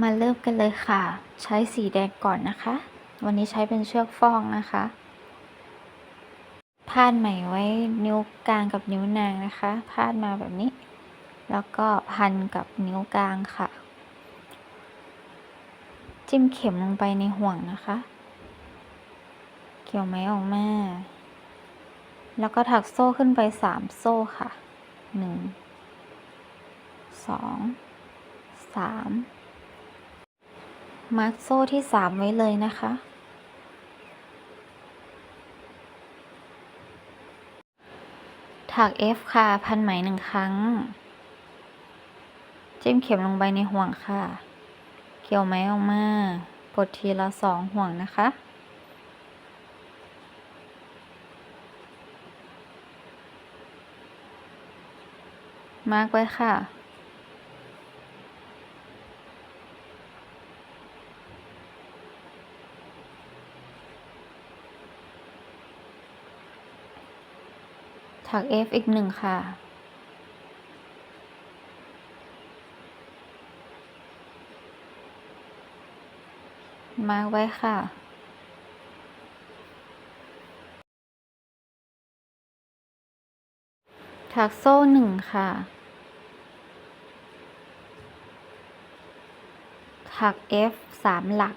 มาเริ่มกันเลยค่ะ ใช้สีแดงก่อนนะคะ วันนี้ใช้เป็นเชือกฟองนะคะพาดไหมไว้นิ้วกลางกับนิ้วนางนะคะพาดมาแบบนี้ แล้วก็พันกับนิ้วกลางค่ะ จิ้มเข็มลงไปในห่วงนะคะ เกี่ยวไหมออกมา แล้วก็ถักโซ่ขึ้นไปสามโซ่ค่ะหนึ่งสองสาม มาร์กโซ่ที่สามไว้เลยนะคะ ถัก F ค่ะ พันไหมหนึ่งครั้ง จิ้มเข็มลงไปในห่วงค่ะ เกี่ยวไหมออกมาปลดทีละสองห่วงนะคะมาร์กไว้ค่ะ ถัก F อีกหนึ่งค่ะ มาไว้ค่ะ ถักโซ่หนึ่งค่ะ ถัก F สามหลัก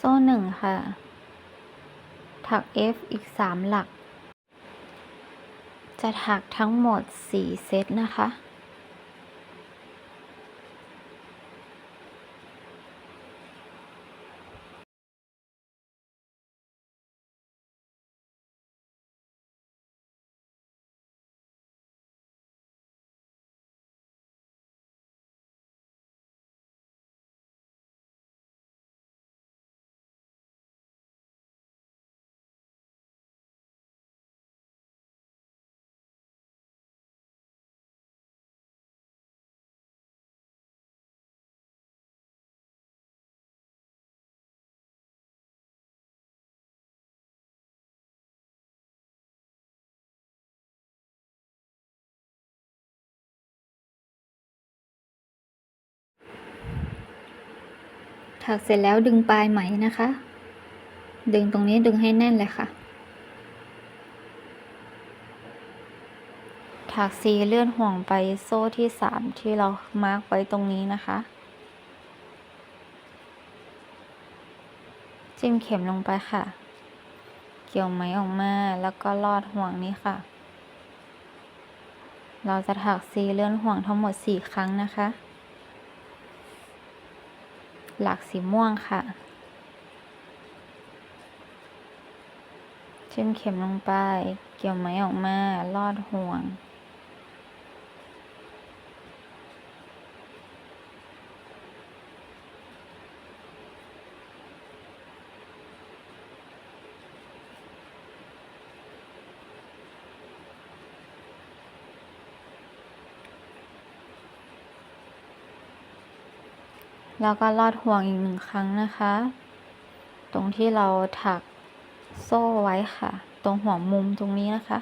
โซ่หนึ่งค่ะ ถัก F อีกสามหลัก จะถักทั้งหมดสี่เซตนะคะ ถักเสร็จแล้วดึงปลายไหมนะคะ ดึงตรงนี้ดึงให้แน่นเลยค่ะ ถักซีเลื่อนห่วงไปโซ่ที่สามที่เรามาร์กไว้ตรงนี้นะคะ จิ้มเข็มลงไปค่ะ เกี่ยวไหมออกมาแล้วก็ลอดห่วงนี้ค่ะ เราจะถักซีเลื่อนห่วงทั้งหมดสี่ครั้งนะคะ หลักสีม่วงค่ะจิ้มเข็มลงไป เกี่ยวไหมออกมาลอดห่วง แล้วก็ลอดห่วงอีกหนึ่งครั้งนะคะ ตรงที่เราถักโซ่ไว้ค่ะ ตรงหัวมุมตรงนี้นะคะ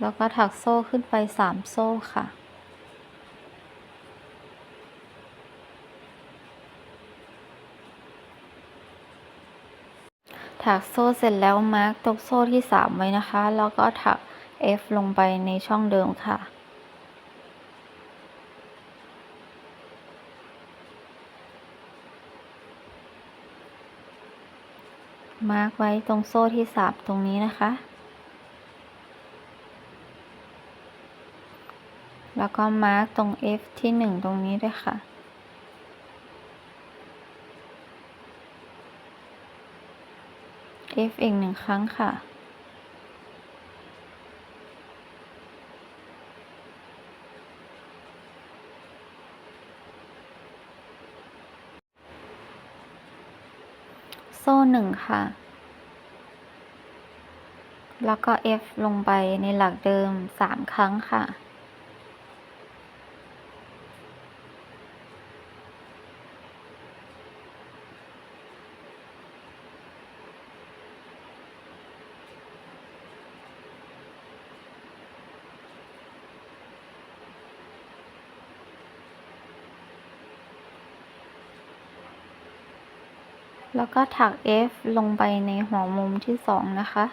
แล้วก็ถักโซ่ขึ้นไปสามโซ่ค่ะ ถักโซ่เสร็จแล้วมาร์กตรงโซ่ที่สามไว้นะคะ แล้วก็ถัก F ลงไปในช่องเดิมค่ะ มาร์กไว้ตรงโซ่ที่สามตรงนี้นะคะ แล้วก็มาร์กตรง F ที่หนึ่งตรงนี้ด้วยค่ะ f อีกหนึ่งครั้งค่ะ โซ่หนึ่งค่ะ แล้วก็ f ลงไปในหลักเดิมสามครั้งค่ะ แล้วก็ถัก F ลงไปในหัวมุมที่สองนะคะ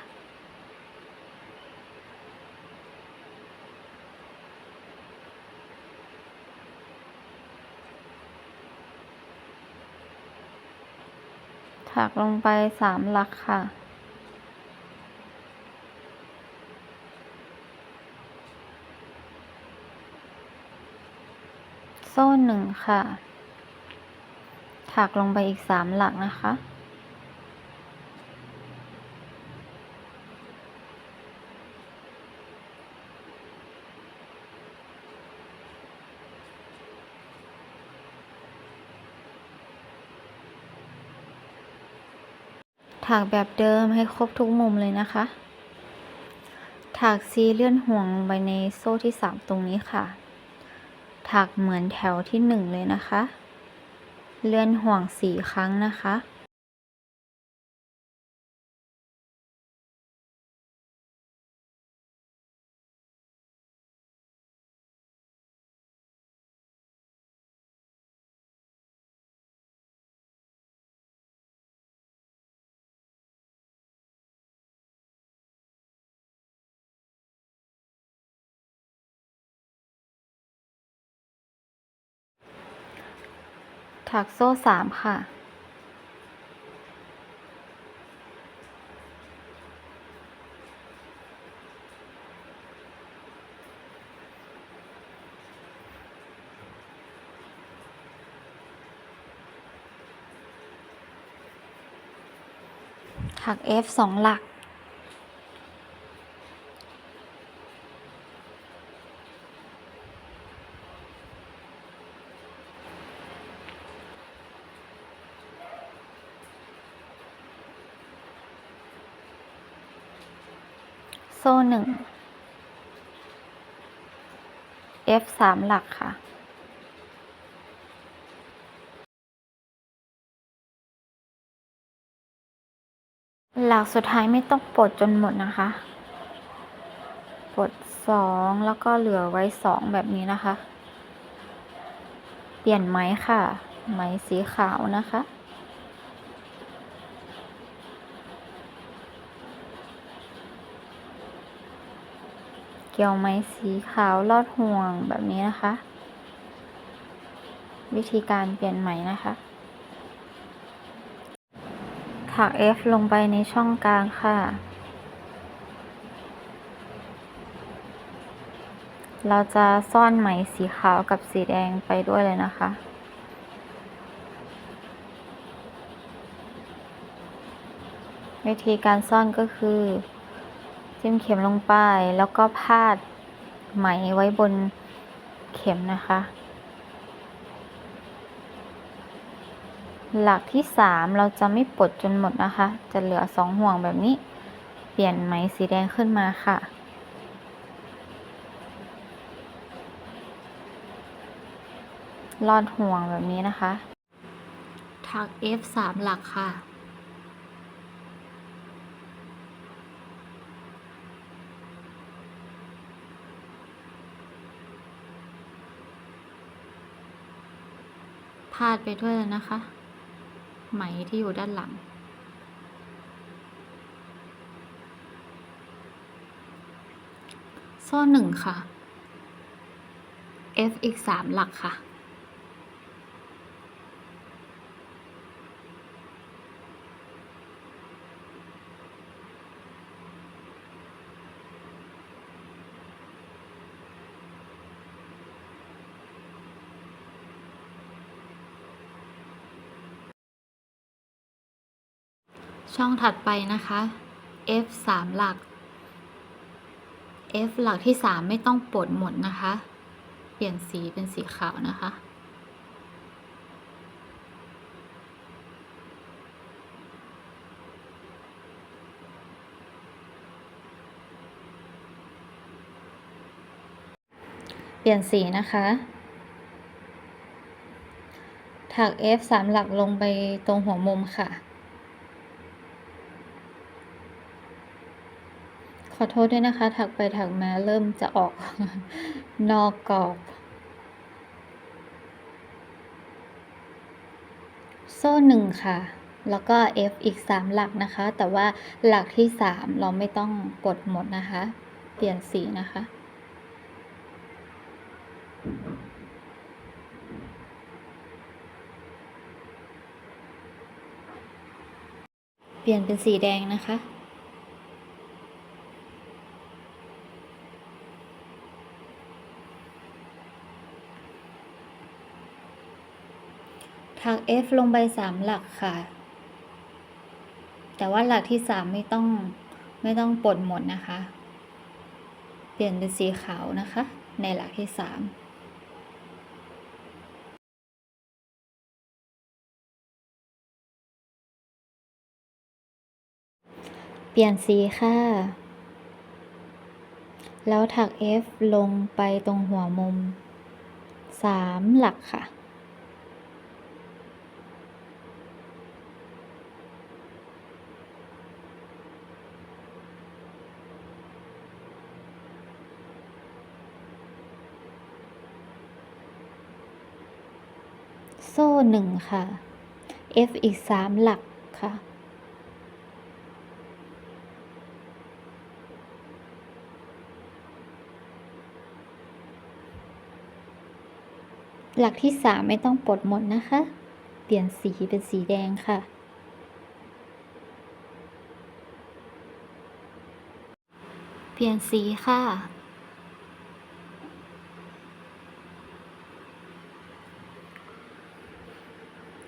ถักลงไปสามหลักค่ะ โซ่หนึ่งค่ะ ถักลงไปอีกสามหลักนะคะ ถักแบบเดิมให้ครบทุกมุมเลยนะคะ ถักซีเลื่อนห่วงลงไปในโซ่ที่สามตรงนี้ค่ะ ถักเหมือนแถวที่หนึ่งเลยนะคะ เลื่อนห่วงสี่ครั้งนะคะ ถักโซ่สามค่ะ ถัก F สองหลัก โซ่หนึ่ง F สามหลักค่ะ หลักสุดท้ายไม่ต้องปลดจนหมดนะคะ ปลดสองแล้วก็เหลือไว้สองแบบนี้นะคะ เปลี่ยนไหมค่ะไหมสีขาวนะคะ กี่ยวไหมสีขาวลอดห่วงแบบนี้นะคะ วิธีการเปลี่ยนไหมนะคะ ถัก F ลงไปในช่องกลางค่ะ เราจะซ่อนไหมสีขาวกับสีแดงไปด้วยเลยนะคะวิธีการซ่อนก็คือ จิ้มเข็มลงไป แล้วก็พาดไหมไว้บนเข็มนะคะ หลักที่สามเราจะไม่ปลดจนหมดนะคะ จะเหลือสองห่วงแบบนี้ เปลี่ยนไหมสีแดงขึ้นมาค่ะลอดห่วงแบบนี้นะคะ ถัก F สามหลักค่ะ พาดไปด้วยเลยนะคะ ไหมที่อยู่ด้านหลัง โซ่หนึ่งค่ะ F อีกสามหลักค่ะ ช่องถัดไปนะคะ f 3หลัก f หลักที่ 3 ไม่ต้องปลดหมดนะคะ เปลี่ยนสีเป็นสีขาวนะคะ เปลี่ยนสีนะคะถัก F 3หลักลงไปตรงหัวมุมค่ะ อโทษด้วยนะคะ ถักไปถักมาเริ่มจะออก นอกกรอบ โซ่หนึ่งค่ะ แล้วก็ F อีกสามหลักนะคะ แต่ว่าหลักที่สามเราไม่ต้องกดหมดนะคะ เปลี่ยนสีนะคะเปลี่ยนเป็นสีแดงนะคะ ถัก F ลงไปสามหลักค่ะ แต่ว่าหลักที่สามไม่ต้องไม่ต้องปลดหมดนะคะ เปลี่ยนเป็นสีขาวนะคะ ในหลักที่สามเปลี่ยนสีค่ะ แล้วถัก F ลงไปตรงหัวมุมสามหลักค่ะ โซ่หนึ่งค่ะ F อีกสามหลักค่ะ หลักที่สามไม่ต้องปลดหมดนะคะ เปลี่ยนสีเป็นสีแดงค่ะ เปลี่ยนสีค่ะ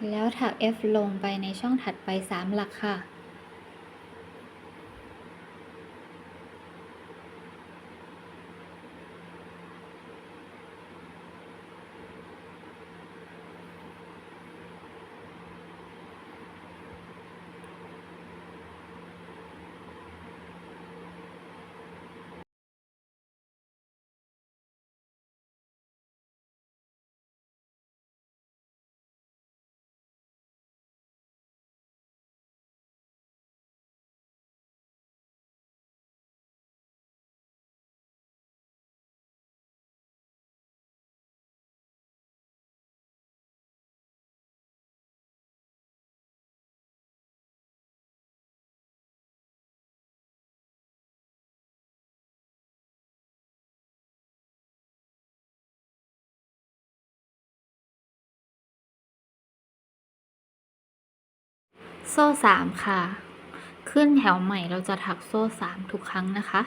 แล้วถัก F ลงไปในช่องถัดไปสามหลักค่ะ โซ่สามค่ะ ขึ้นแถวใหม่เราจะถักโซ่สามทุกครั้งนะคะ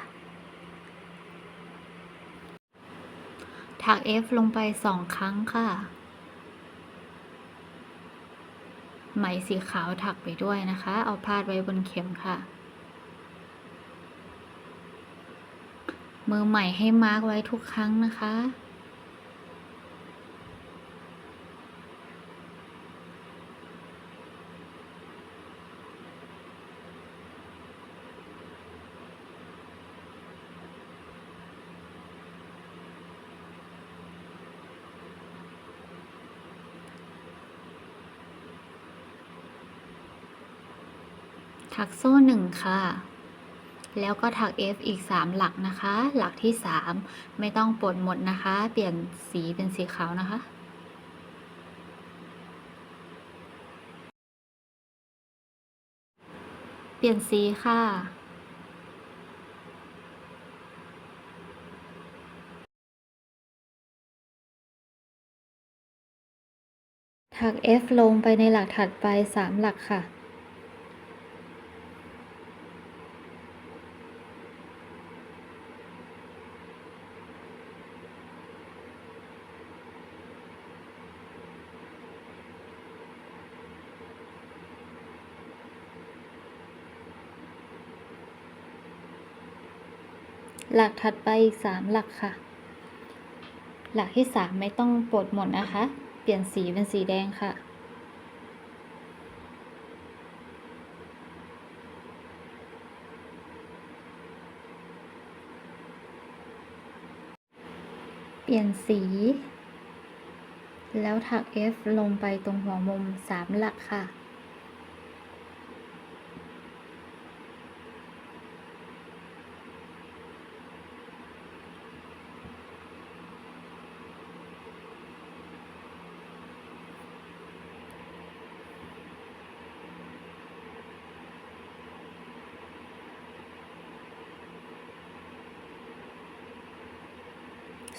ถัก F ลงไปสองครั้งค่ะ ไหมสีขาวถักไปด้วยนะคะ เอาพาดไว้บนเข็มค่ะ มือใหม่ให้มาร์กไว้ทุกครั้งนะคะ ถักโซ่หนึ่งค่ะ แล้วก็ถัก F อีกสามหลักนะคะ หลักที่สามไม่ต้องปลดหมดนะคะ เปลี่ยนสีเป็นสีขาวนะคะเปลี่ยนสีค่ะ ถัก F ลงไปในหลักถัดไปสามหลักค่ะ หลักถัดไปอีกสามหลักค่ะ หลักที่สามไม่ต้องปลดหมดนะคะ เปลี่ยนสีเป็นสีแดงค่ะ เปลี่ยนสี แล้วถัก F ลงไปตรงหัวมุมสามหลักค่ะ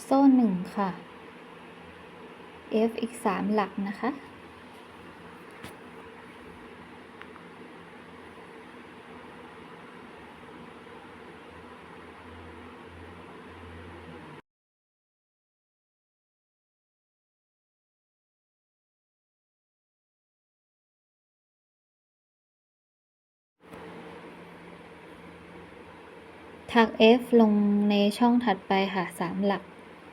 โซ่หนึ่งค่ะ F อีกสามหลักนะคะ ถัก F ลงในช่องถัดไปค่ะสามหลัก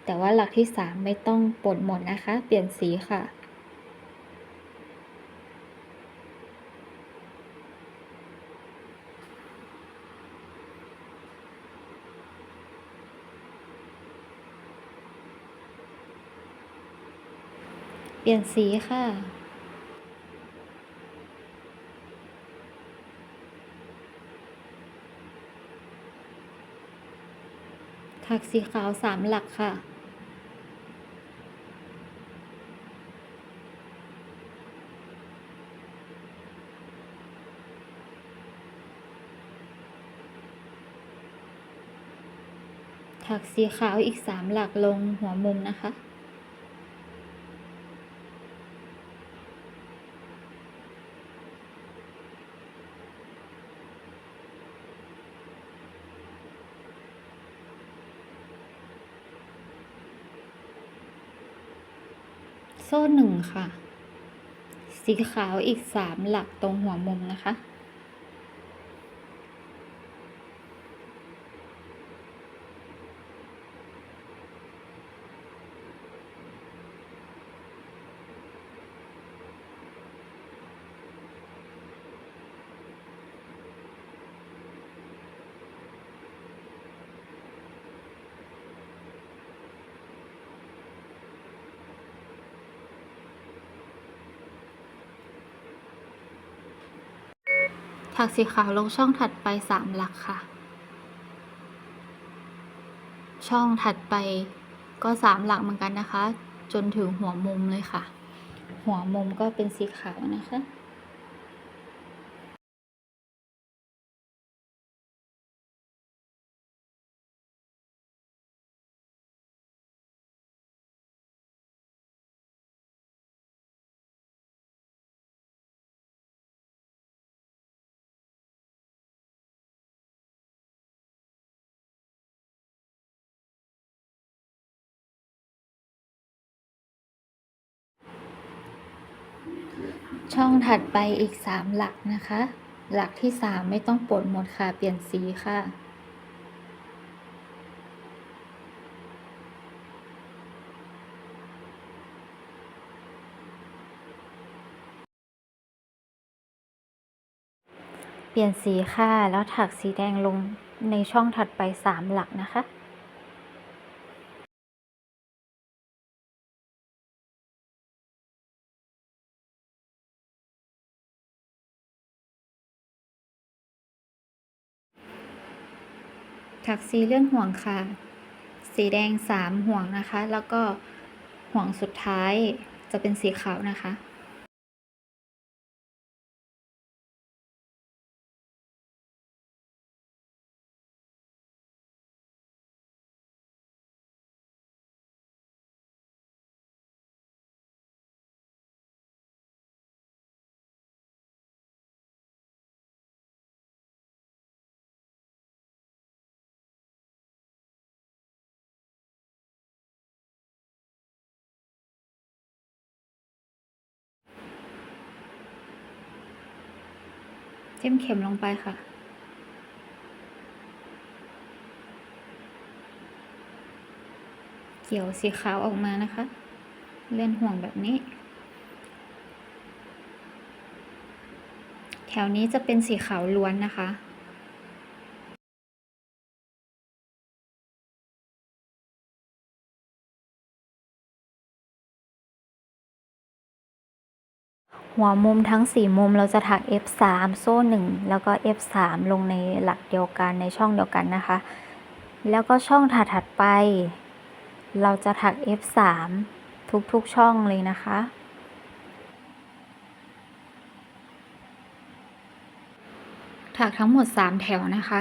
แต่ว่าหลักที่สามไม่ต้องปลดหมดนะคะ เปลี่ยนสีค่ะ เปลี่ยนสีค่ะถักสีขาวสามหลักค่ะ ถักสีขาวอีกสามหลักลงหัวมุมนะคะ โซ่หนึ่งค่ะ สีขาวอีกสามหลักตรงหัวมุมนะคะ ถักสีขาวลงช่องถัดไปสามหลักค่ะ ช่องถัดไปก็สามหลักเหมือนกันนะคะ จนถึงหัวมุมเลยค่ะ หัวมุมก็เป็นสีขาวนะคะ ช่องถัดไปอีกสามหลักนะคะ หลักที่สามไม่ต้องปลดหมดค่ะ เปลี่ยนสีค่ะ เปลี่ยนสีค่ะ แล้วถักสีแดงลงในช่องถัดไปสามหลักนะคะ ถักสีเลื่อนห่วงค่ะ สีแดงสามห่วงนะคะ แล้วก็ห่วงสุดท้ายจะเป็นสีขาวนะคะ จิ้มเข็มลงไปค่ะ เกี่ยวสีขาวออกมานะคะ เลื่อนห่วงแบบนี้ แถวนี้จะเป็นสีขาวล้วนนะคะ หัวมุมทั้ง 4 มุมเราจะถัก F3 โซ่ 1 แล้วก็ F3 ลงในหลักเดียวกันในช่องเดียวกันนะคะ แล้วก็ช่องถัดๆไป เราจะถัก F3 ทุกๆช่องเลยนะคะ ถักทั้งหมด 3 แถวนะคะ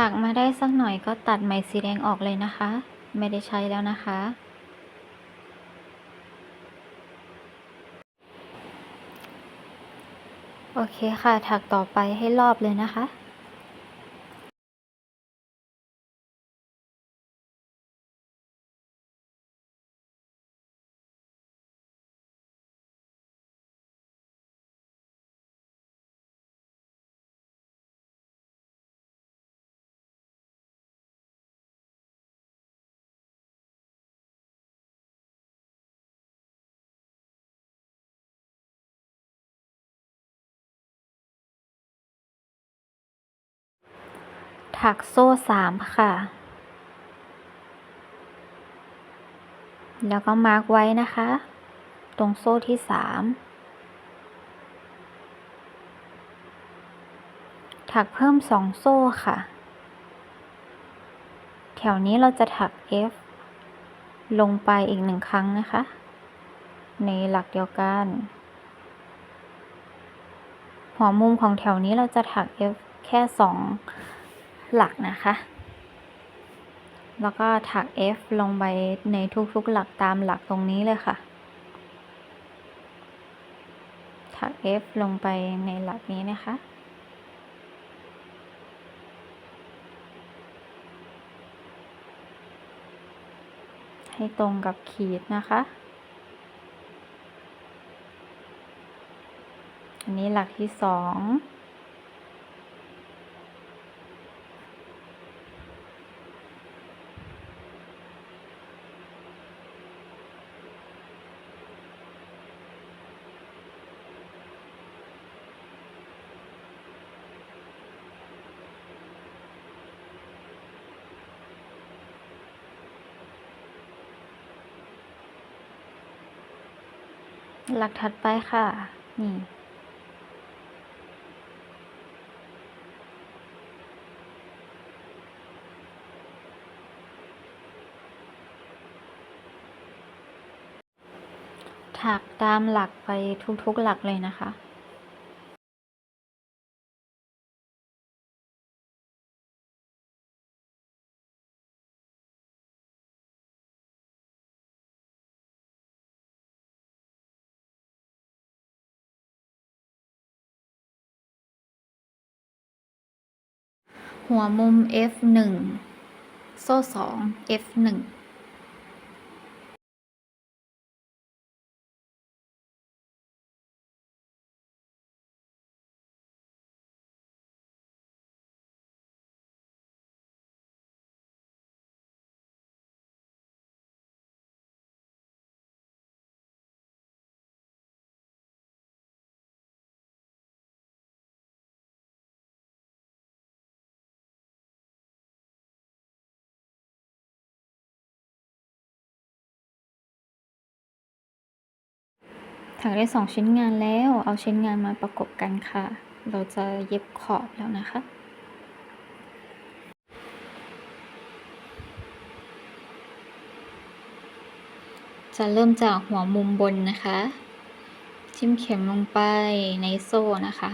ถักมาได้สักหน่อยก็ตัดไหมสีแดงออกเลยนะคะ ไม่ได้ใช้แล้วนะคะ โอเคค่ะ ถักต่อไปให้รอบเลยนะคะ ถักโซ่สามค่ะ แล้วก็มาร์กไว้นะคะ ตรงโซ่ที่สามถักเพิ่มสองโซ่ค่ะ แถวนี้เราจะถัก F ลงไปอีกหนึ่งครั้งนะคะ ในหลักเดียวกัน หัวมุมของแถวนี้เราจะถัก F แค่สอง หลักนะคะ แล้วก็ถัก F ลงไปในทุกๆหลักตามหลักตรงนี้เลยค่ะ ถัก F ลงไปในหลักนี้นะคะให้ตรงกับขีดนะคะ อันนี้หลักที่สอง หลักถัดไปค่ะ นี่ ถักตามหลักไปทุกๆหลักเลยนะคะ หัวมุม f 1โซ่2 f 1 ถักได้สองชิ้นงานแล้ว เอาชิ้นงานมาประกบกันค่ะ เราจะเย็บขอบแล้วนะคะ จะเริ่มจากหัวมุมบนนะคะ จิ้มเข็มลงไปในโซ่นะคะ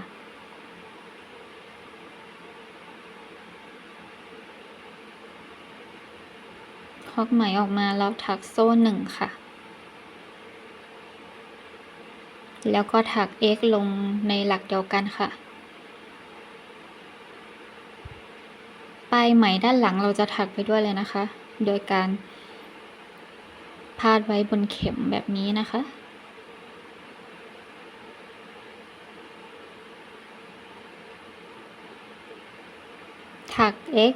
คอกไหมออกมาแล้วถักโซ่หนึ่งค่ะ แล้วก็ถัก x ลงในหลักเดียวกันค่ะายไหมด้านหลังเราจะถักไปด้วยเลยนะคะ โดยการ พาดไว้บนเข็มแบบนี้นะคะ ถัก x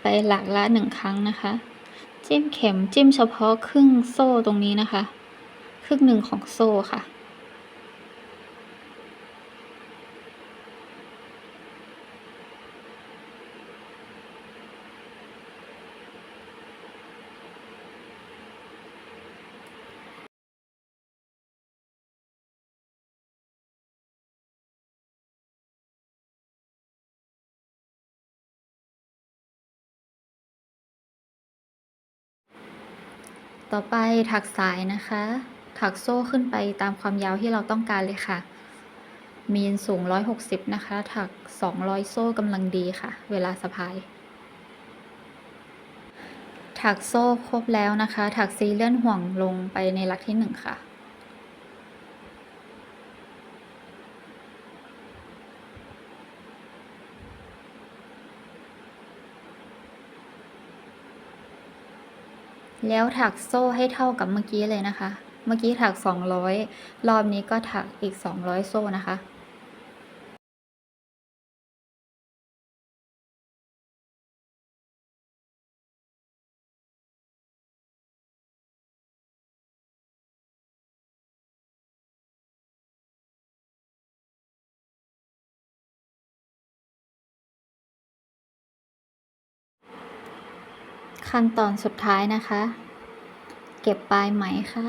ไปหลักละหนึ่งครั้งนะคะ จิ้มเข็มจิ้มเฉพาะครึ่งโซ่ตรงนี้นะคะ ครึ่งหนึ่งของโซ่ค่ะ ต่อไปถักสายนะคะ ถักโซ่ขึ้นไปตามความยาวที่เราต้องการเลยค่ะ มีนสูง 160 นะคะ ถัก 200 โซ่กำลังดีค่ะ เวลาสะพาย ถักโซ่ครบแล้วนะคะ ถักซีเลื่อนห่วงลงไปในหลักที่ 1 ค่ะ แล้วถักโซ่ให้เท่ากับเมื่อกี้เลยนะคะ เมื่อกี้ถัก 200 รอบนี้ก็ถักอีก 200 โซ่นะคะ ขั้นตอนสุดท้ายนะคะ เก็บปลายไหมค่ะ